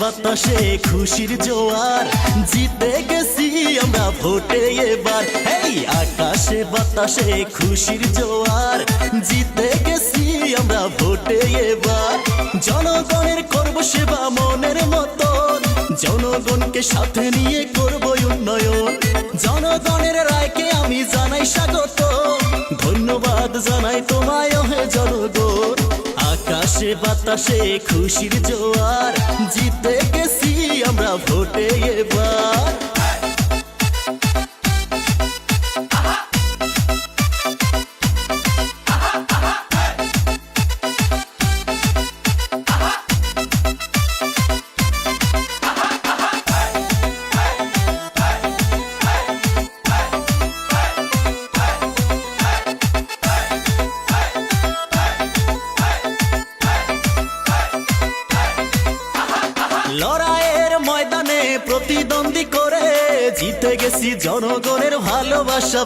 বাতাসে খুশির জোয়ার। জিতে গেছি আমরা ভোটে এবার। হেই, আকাশে বাতাসে খুশির জোয়ার। জিতে গেছি আমরা ভোটে এবার। জনগণের করব সেবা মনের মতন। জনগণকে সাথে নিয়ে করব উন্নয়ন। জনগণের রায়কে আমি জানাই স্বাগত। ধন্যবাদ জানাই তোমায় হে জনগণ। আকাশে বাতাসে খুশির জোয়ার, জিতে গেছি আমরা ভোটে এবার। লড়াইয়ের ময়দানে প্রতিদ্বন্দ্বী করে জিতে গেছি জনগণের ভালোবাসা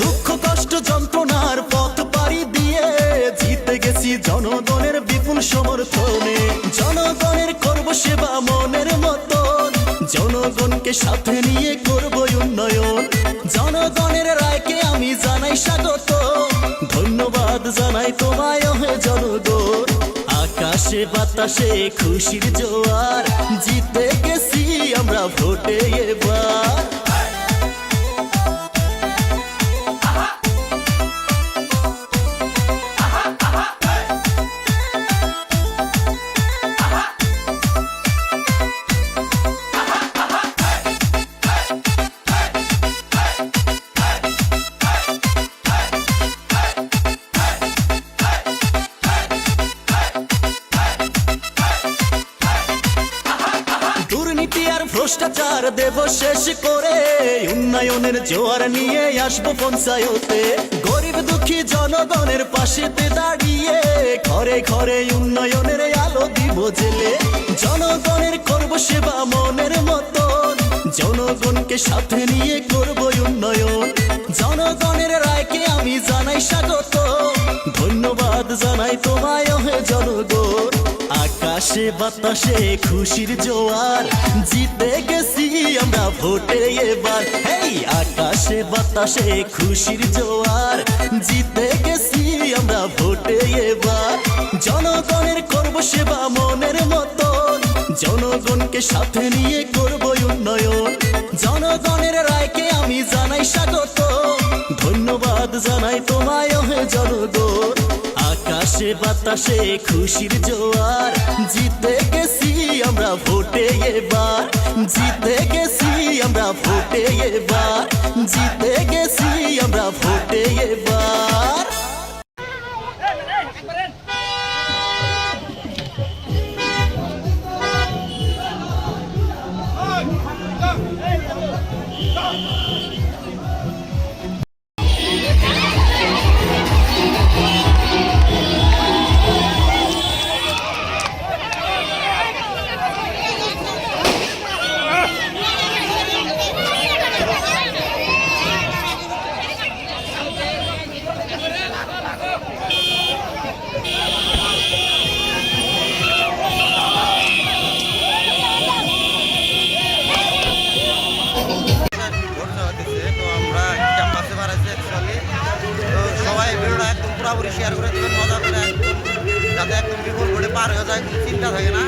দুঃখ, কষ্ট, যন্ত্রণার পথ পাড়ি দিয়ে জিতে গেছি জনগণের বিপুল সমর্থনে। জনগণের করব সেবা মনের মতন। জনগণকে সাথে নিয়ে করব উন্নয়ন। জনগণের রায়কে আমি জানাই স্বাগত। ধন্যবাদ জানাই তোমায় বাতাসে খুশির জোয়ার জিতে গেছি আমরা ভোটে এবার। আর ভ্রষ্টাচার দেব শেষ করে। উন্নয়নের জোয়ার নিয়ে আসব পঞ্চায়েতে। গরিব দুঃখী জনগণের পাশেতে দাঁড়িয়ে ঘরে ঘরে উন্নয়নের আলো দিব জেলে। জনগণের করব সেবা মনের মতন। জনগণকে সাথে নিয়ে করব উন্নয়ন। জনগণের রায়কে আমি জানাই স্বাগত। ধন্যবাদ জানাই তোমায় হে জনগণ। আকাশে বাতাসে খুশির জোয়ার। জিতে গেছি আমরা ভোটে এবার। হেই আকাশে, বাতাসে খুশির জোয়ার। জিতে গেছি আমরা ভোটে এবার। জনগণের করব সেবা মনের মতন জনগণকে সাথে নিয়ে করব উন্নয়ন। জনগণের রায়কে আমি জানাই স্বাগত। ধন্যবাদ জানাই তোমায়, হে জনগণ। আকাশে বাতাসে খুশির জোয়ার, জিতে গেছি আমরা ভোটে এবার। জিতে গেছি আমরা ভোটে এবার, জিতে গেছি আমরা ভোটে এবার। পুরোপুরি শেয়ার করে দেবেন, মজা করে। একদম যাতে একদম বিপুল ভোটে পার হয়ে যায়, চিন্তা থাকে না।